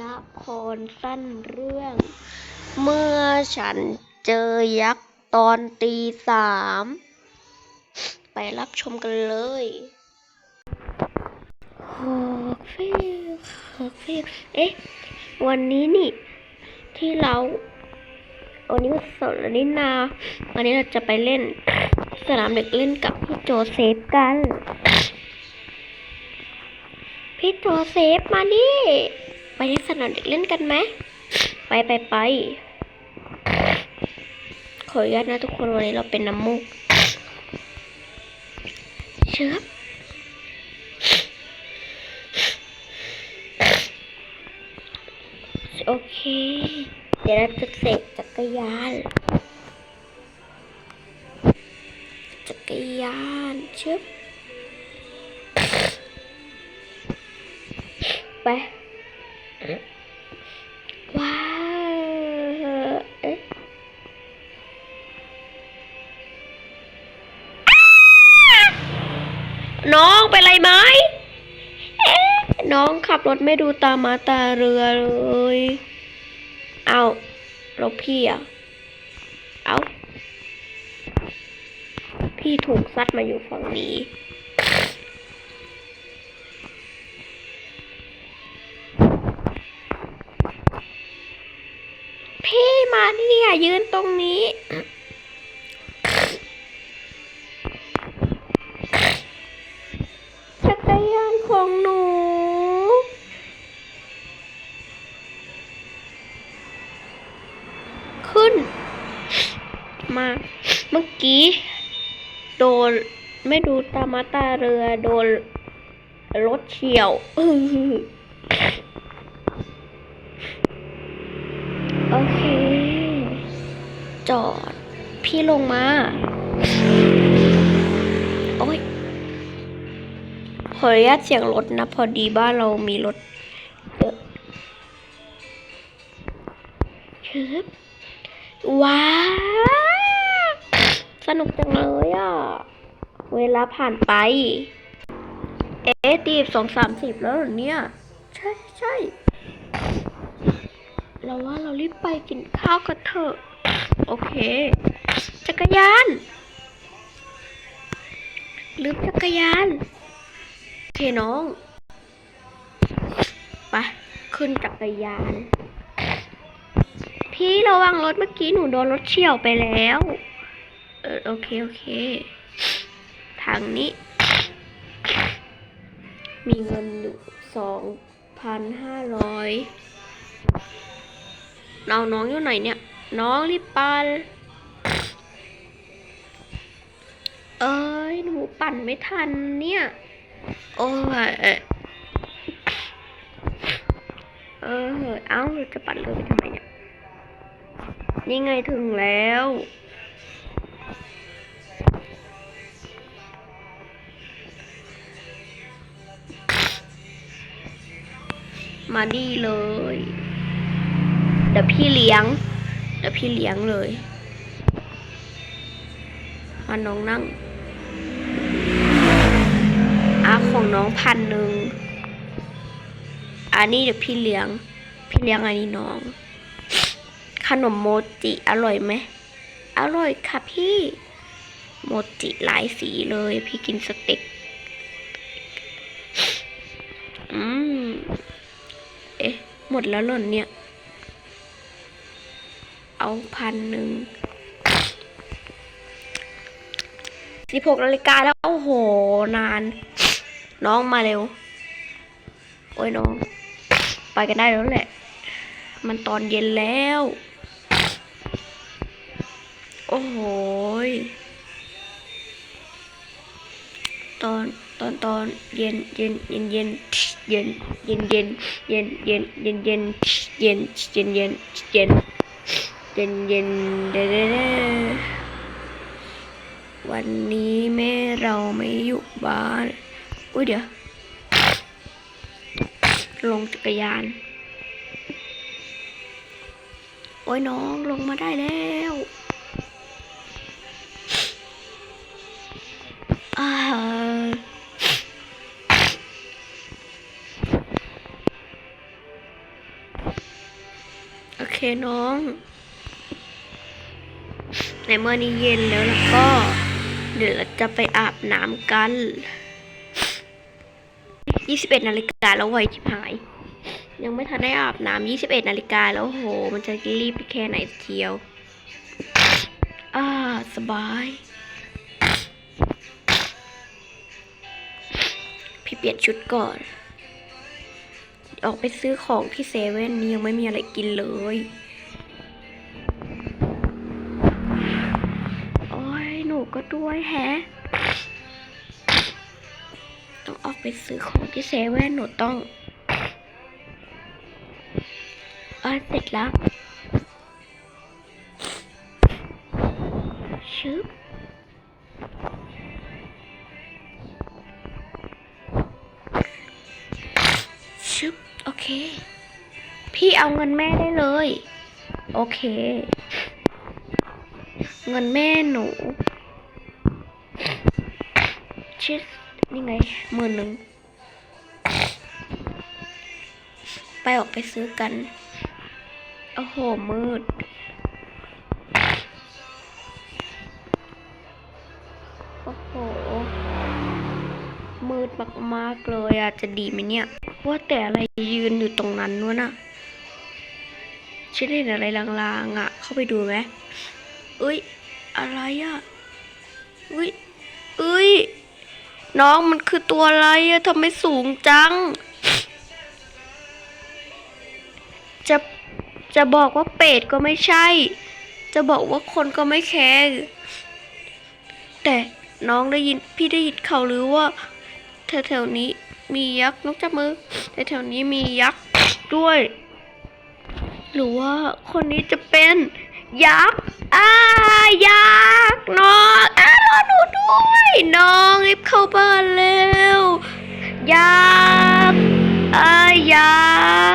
ละครสั้นเรื่อง เมื่อฉันเจอยักษ์ตอนตีสาม ไปรับชมกันเลยฮอกฟิลฮอกฟิลเอ๊ะ วันนี้นี่ ที่เราวันนี้วันเสาร์แล้วนี่นาวันนี้เราจะไปเล่น สนามเด็กเล่นกับพี่โจเซฟกัน พี่โจเซฟมานี่ ไปที่สนามเด็กเล่นกันไหม ไปไปไป ขออนุญาตนะทุกคนวันนี้เราเป็นน้ำมูก เชิบโอเค เดี๋ยวเราจะเสกจักรยาน จักรยานชึบไป น้องเป็นไรไหมเอ๊ะน้องขับรถไม่ดูตามาตาเรือเลย เอาแล้วพี่อะ เอาพี่ถูกซัดมาอยู่ฝั่งนี้ พี่มาเนี่ยยืนตรงนี้ มาเมื่อกี้โดนไม่ดูตามาตาเรือโดนรถเฉียวโอเค จอด พี่ลงมา โอ้ยขออนุญาตเสียงรถนะ พอดีบ้านเรามีรถเยอะชึบ ว้าวสนุกจังเลยอะ เวลาผ่านไป เอ๊ะตีบสองสามสิบแล้วเหรอเนี่ย ใช่ใช่เราว่าเรารีบไปกินข้าวกันเถอะ โอเค จักรยานลืมจักรยาน โอเคน้อง ไป ขึ้นจักรยาน พี่ระวังรถเมื่อกี้หนูโดนรถเฉี่ยวไปแล้ว เออโอเคโอเค ทางนี้ มีเงินอยู่สองพันห้าร้อยน้องน้องอยู่ไหนเนี่ย น้องรีบปั่นเอ้ยหนูปั่นไม่ทันเนี่ย โอ้ยเออ เออเอ้าเราจะปั่นเลยไปทำไมเนี่ย นี่ไงถึงแล้ว มาดีเลย เดี๋ยวพี่เลี้ยง เดี๋ยวพี่เลี้ยงเลยมาน้องนั่งอาของน้องพันหนึ่งอันนี้เดี๋ยวพี่เลี้ยง พี่เลี้ยงอันนี้น้อง ขนมโมจิอร่อยไหม อร่อยค่ะพี่ โมจิหลายสีเลย พี่กินสเต็ก อืม เอ๊ะ หมดแล้วเหรอเนี่ย เอาพันหนึ่งสิบหกนาฬิกาแล้ว โอ้โห นาน น้องมาเร็ว โอ้ยน้อง ไปกันได้แล้วแหละ มันตอนเย็นแล้ว โอ้โหตอนตอนตอนเย็นเย็นเย็นเย็นเย็นเย็นเย็นเย็นเย็นเย็นเย็นเย็นเย็นเย็นเย็นเย็นเย็นเด้เด้เด้วันนี้แม่เราไม่อยู่บ้านอุ้ยเดี๋ยวลงจักรยาน โอ้ยน้องลงมาได้แล้ว น้อง ในเมื่อนี้เย็นแล้วแล้วก็ เดี๋ยวเราจะไปอาบน้ำกัน 21 นาฬิกาแล้วไวชิบหาย ยังไม่ทันได้อาบน้ำ21 นาฬิกาแล้วโห มันจะรีบไปแค่ไหนเทียว อ่า สบายพี่เปลี่ยนชุดก่อน ออกไปซื้อของที่เซเว่นนี่ยังไม่มีอะไรกินเลยโอ้ยหนูก็ด้วยแฮะต้องออกไปซื้อของที่เซเว่นหนูต้องเออเสร็จแล้ว โอเค พี่เอาเงินแม่ได้เลย โอเค เงินแม่หนูชิดนี่ไงหมื่นหนึ่ง ไปออกไปซื้อกัน โอ้โห มืด โอ้โห มืดมาก ๆ เลยอะจะดีไหมเนี่ย ว่าแต่อะไรยืนอยู่ตรงนั้นวะน่ะฉันเห็นอะไรลางๆอะเข้าไปดูไหมเอ้ย อะไรอะเอ้ยเอ้ย น้องมันคือตัวอะไรอะทำไมสูงจัง จะจะบอกว่าเป็ดก็ไม่ใช่ จะบอกว่าคนก็ไม่แคร์แต่น้องได้ยินพี่ได้ยินเขาหรือว่าแถวๆนี้มียักษ์นกจับมือแต่แถวนี้มียักษ์ด้วย หรือว่าคนนี้จะเป็นยักษ์อ้ายักษ์น้องอ้ารอหนูด้วยน้องรีบเข้าบ้านเร็วยักษ์อ้ายั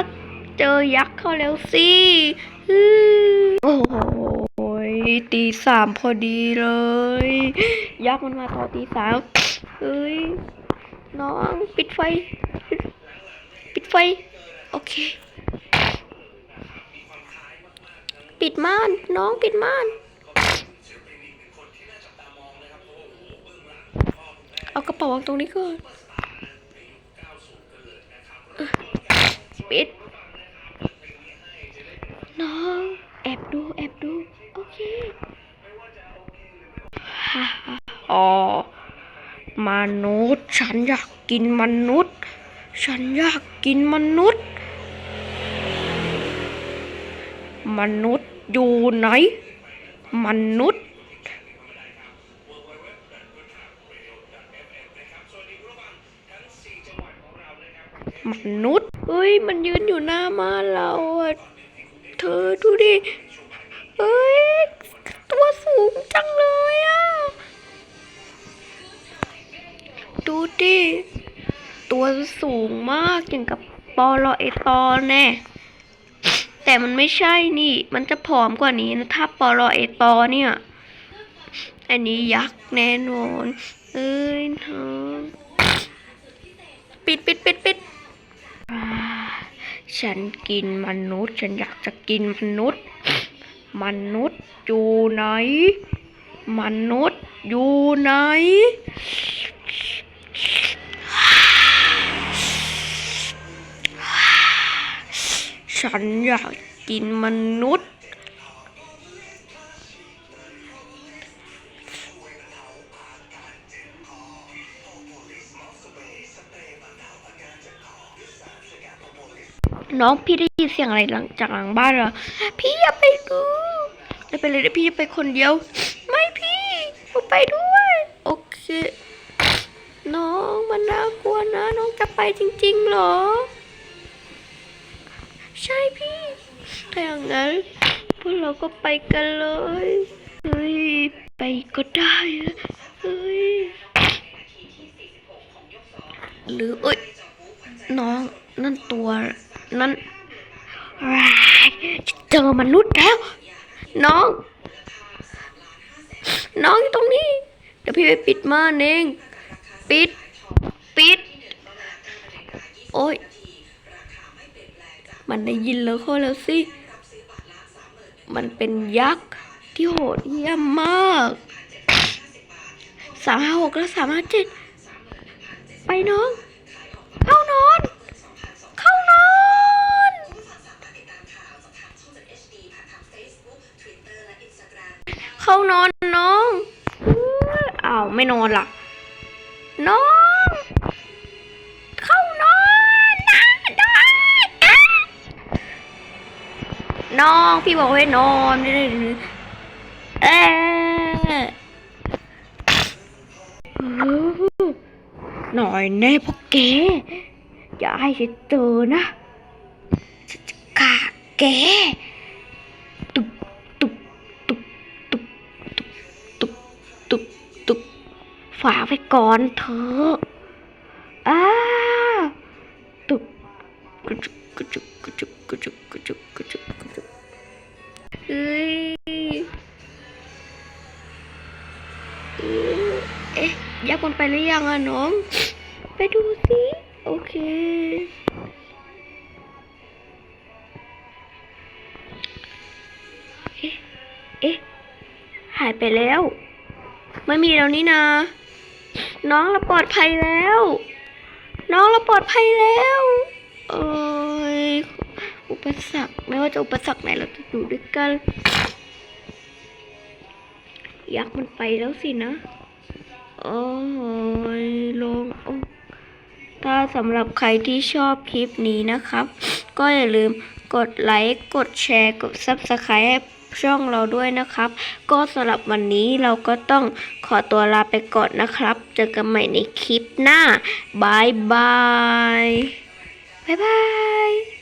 กษ์เจอยักษ์เข้าแล้วสิโอ้โหตีสามพอดีเลย ยักษ์มันมาตอนตีสามเอ้ย น้องปิดไฟ ปิดไฟ โอเค ปิดม่าน น้องปิดม่าน เอากระเป๋าวางตรงนี้ก่อนปิด น้องแอบดูแอบดู โอเค อ๋อ มนุษย์ ฉันอยากกินมนุษย์ ฉันอยากกินมนุษย์ มนุษย์อยู่ไหน มนุษย์มนุษย์เฮ้ย มันยืนอยู่หน้ามาเราอะเธอดูดิเฮ้ย ตัวสูงจังเลยอะ ดูดิ ตัวสูงมากอย่างกับปอลอเอตอแน่แต่มันไม่ใช่นี่ มันจะผอมกว่านี้นะถ้าปอลอเอตอเนี่ย อันนี้ยักษ์แน่นอน เอ้ยน้องปิดปิดปิดปิดฉันกินมนุษย์ ฉันอยากจะกินมนุษย์ มนุษย์อยู่ไหน มนุษย์อยู่ไหน ฉันอยากกินมนุษย์ น้องพี่ได้ยินเสียงอะไรหลังจากหลังบ้านเหรอ พี่อย่าไปดูไม่เป็นไรเดี๋ยพี่จะไปคนเดียว ไม่พี่หนูไปด้วย โอเค น้องมันน่ากลัวนะ น้องจะไปจริงๆเหรอ ใช่พี่ถ้าอย่างนั้น พวกเราก็ไปกันเลย เฮ้ย ไปก็ได้อะเฮ้ย หรือเอ้ย น้องนั่นตัว นั่นว้ายเจอมนุษย์แล้ว น้อง น้องอยู่ตรงนี้ เดี๋ยวพี่ไปปิดม่านเอง ปิด ปิด โอ้ย มันได้ยินแล้วเขาแล้วสิ มันเป็นยักษ์ที่โหดเหี้ยมมากสามห้าหกและสามห้าเจ็ดไปน้อง เข้านอน เข้านอนเข้านอนน้องอ้าวไม่นอนล่ะ น้อง พี่บอกให้นอนเออหน่อยแน่พวกแกอย่าให้ฉันเจอนะฉันจะฆ่าแกตุบตุบตุบตุบตุบตุบตุบฝากไว้ก่อนเถอะ หรือยังอะน้อง ไปดูสิโอเค เอ๊ะ เอ๊ะ หายไปแล้ว ไม่มีแล้วนี่นาน้องเราปลอดภัยแล้ว น้องเราปลอดภัยแล้วเอ้ยอุปสรรคไม่ว่าจะอุปสรรคไหนเราจะอยู่ด้วยกันยักษ์มันไปแล้วสินะ โอ้ยลงถ้าสำหรับใครที่ชอบคลิปนี้นะครับ ก็อย่าลืมกดไลค์ กดแชร์ กด Subscribe ให้ช่องเราด้วยนะครับ ก็สำหรับวันนี้เราก็ต้องขอตัวลาไปก่อนนะครับ เจอกันใหม่ในคลิปหน้าบายบายบายบาย